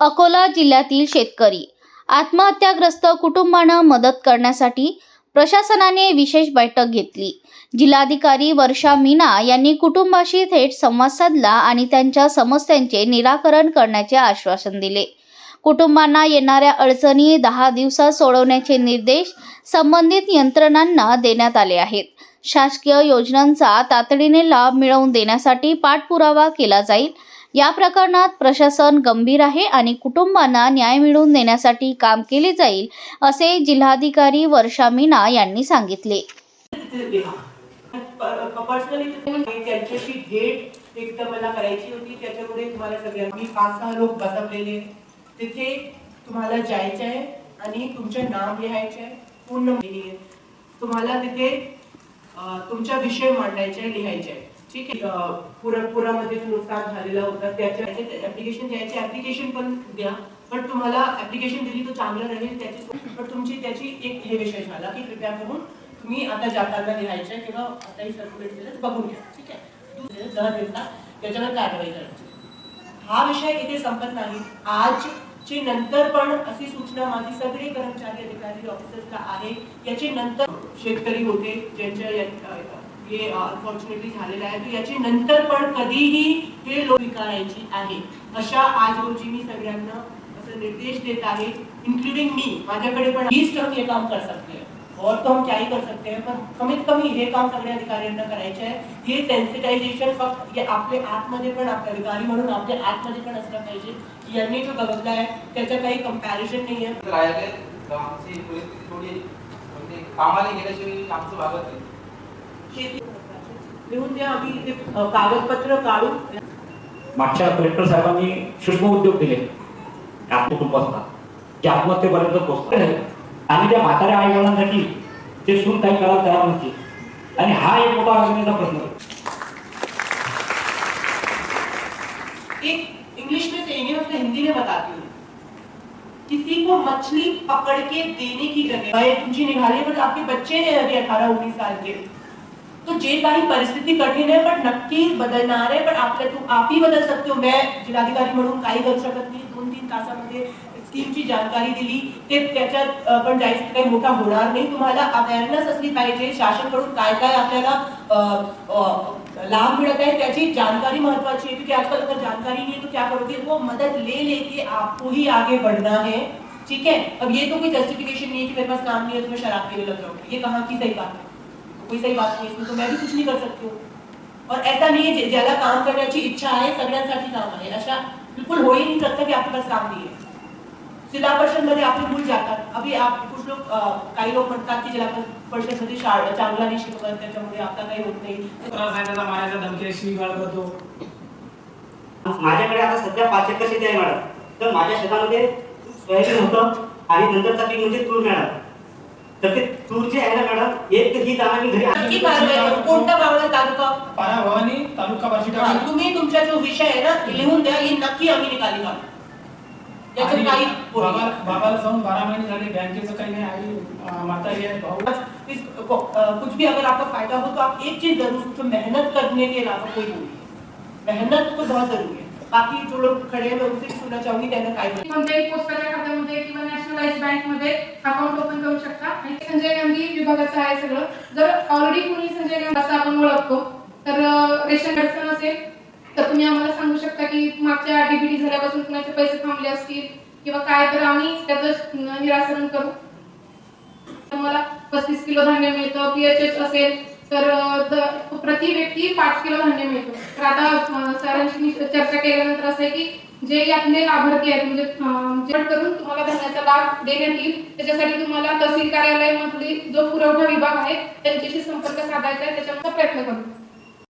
अकोला जिल्ह्यातील शेतकरी. आत्महत्याग्रस्त कुटुंबांना मदत करण्यासाठी प्रशासनाने विशेष बैठक घेतली. जिल्हाधिकारी वर्षा मीना यांनी कुटुंबाशी थेट संवाद साधला आणि त्यांच्या समस्यांचे निराकरण करण्याचे आश्वासन दिले. कुटुंबांना येणाऱ्या अडचणी दहा दिवसात सोडवण्याचे निर्देश संबंधित यंत्रणांना देण्यात आले आहेत. शासकीय योजनांचा तातडीने लाभ मिळवून देण्यासाठी पाठपुरावा केला जाईल या प्रकरणात प्रशासन गंभीर आहे आणि कुटुंबांना न्याय मिळवून देण्यासाठी काम केले जाईल असे जिल्हाधिकारी वर्षा मीना यांनी सांगितले. त्यांच्याशी भेट एक मला करायची होती. त्याच्यामुळे तुम्हाला सगळ्यांना पाच सहा लोक बसवलेले तिथे तुम्हाला जायचं आहे आणि तुमचे नाव लिहायचे आहे. पूर्ण तुम्हाला तिथे अं, तुमचा विषय मांडायचा आहे लिहायचा आहे. ठीक आहे पुरा पुरामध्ये जो नुकसान झालेला होता त्याच्या ऍप्लिकेशन द्यायचे ऍप्लिकेशन पण द्या पण तुम्हाला ऍप्लिकेशन दिली तो चांगलं राहील त्याची पण तुमची त्याची एक हे विषय झाला की कृपया करून तुम्ही आता जाताना लिहायचं किंवा आताही सर्क्युलेट केलं तर बघून घ्या ठीक आहे? दहा दिवसात त्याच्यावर कारवाई करायची. हा विषय इथे संपत नाही. आज ची नंतर पण अशी सूचना माझी सगळे कर्मचारी अधिकारी ऑफिसर्सला आहे. याची नंतर शेतकरी होते ज्यांच्या हे अनफॉर्च्युनेटली झालेलं आहे. तर याची नंतर पण कधीही हे लोक स्वीकारायची आहे. अशा आज रोजी मी सगळ्यांना असं निर्देश देत आहे इन्क्लुडिंग मी. माझ्याकडे पण वीस टक्के काम कर सकते हैं और तो हम क्या ही कर सकते हैं पण कमीत कमी हे काम सगळ्या अधिकाऱ्यांना करायचे आहे. हे सेन्सिटायझेशन फक्त हे आपले आतमध्ये पण आपले अधिकारी म्हणून आपल्या आतमध्ये पण असलं पाहिजे. की यांनी जो बघितला आहे त्याचं काही कंपॅरिझन नाही आहे. राहिले आमची परिस्थिती थोडी म्हणजे कामाला गेल्याशिवाय आमचं भागत नाही. लिहून द्या आम्ही ते अ, कागदपत्र काढू मागच्या कलेक्टर साहेबांनी सूक्ष्म उद्योग दिले. कुटुंबाचा जे आत्महत्येपर्यंत पोहोचतात आणि त्या म्हाताऱ्या आई वडिलांसाठी ते सून काही करायला तयार नव्हती. आणि हा एक मोठा अडचणीचा प्रश्न. एक इंग्लिश में है उसको हिंदी में बताती हूँ. किसी को मछली पकड़ के देने की जगह तुमची निघाली पण आपके बच्चे हैं अभी अठारह उन्नीस साल के। तो जे काही परिस्थिती कठीण आहे पण नक्की बदलणार आहे पण आपल्या तू आप ही बदल सकते हो। मैं जिल्हाधिकारी म्हणून काही करू शकत नाही दोन तीन तासामध्ये स्कीमची जानकारी दिली ते त्याच्यात पण जायचं काही मोठा होणार नाही। तुम्हाला अवेअरनेस असली पाहिजे शासनकडून काय काय आपल्याला लाभ मिळत आहे, त्याची जानकारी महत्वाची है क्योंकि आजकल अगर जानकारी नहीं है तो क्या करोगे? वो मदद ले लेके आपको ही आगे बढ़ना है। ठीक है? अब ये तो कोई जस्टिफिकेशन नहीं है कि मेरे पास काम नहीं है तो मैं शराब पीने लग जाऊँगी। ये कहाँ की सही बात है? कोई सही बात नाही इसमें तो मैं भी कुछ नहीं कर सकती हूँ। और ऐसा नहीं है जे- ज्याला काम करण्याची इच्छा आहे सगळ्यांसाठी काम आहे। अशा बिल्कुल हो ही नहीं सकता कि आपके पास काम नहीं है। जिल्हा परिषदमध्ये आपले मुलं जातात। अभी आप कुछ लोग अ, काही लोक म्हणतात की जिल्हा परिषदमध्ये शाळा चांगला नाही शिकवत त्याच्यामुळे आपला काही होत नाही. मारायचा धमकी शिवीगाळ करतो माझ्याकडे आता सध्या पाच एकर शेती आहे मॅडम. तर माझ्या शेतामध्ये सोयाबीन होतं आणि नंतरचा पीक म्हणजे तूर मॅडम. तर ते तूर आहे ना मॅडम एक दाणा घरी नक्की कारवाई करू कोणता गावाला तालुका पारा भवानी तालुका हा, टाकली तुम्ही तुमचा जो विषय आहे ना ते लिहून द्या ही नक्की आम्ही निकाली काढू याच्यात काही बोलू बाबा नका. बाबाला जाऊन बारा महिने झाले बँकेचं काही नाही आई अं, म्हातारी आहे भाऊ इस, अ, कुछ भी अगर आपका फ़ायदा हो तो आप एक चीज़ ज़रूर मेहनत करने के अलावा कोई नहीं है। मेहनत तो बहुत ज़रूरी है बाकी जो लोग खड़े हैं मैं उनसे भी सुनना चाहूँगी त्यांना काय बोलायचं. कोणत्याही पोस्टाच्या खात्यामध्ये किंवा नॅशनलाइज बँकमध्ये अकाउंट ओपन करू विभागाचं आहे सगळं. जर ऑलरेडी कोणी संजय गांधी असं आपण ओळखतो तर रेशन अडचण असेल? तर तुम्ही आम्हाला सांगू शकता की मागच्या डीबीटी झाल्यापासून कुणाचे पैसे थांबले असतील किंवा काय? तर आम्ही त्याचं निरासरण करू. तुम्हाला पस्तीस किलो धान्य मिळतं पीएचएच असेल तर प्रति व्यक्ती पाच किलो धान्य मिळतो. तर आता सरांशी चर्चा केल्यानंतर असं आहे की जे यातले लाभार्थी आहेत म्हणजे जेवण करून तुम्हाला धान्याचा लाभ देण्यात येईल. त्याच्यासाठी तुम्हाला तहसील कार्यालयामधली जो पुरवठा विभाग आहे त्यांच्याशी संपर्क साधायचा आहे त्याच्यामध्ये प्रयत्न करू.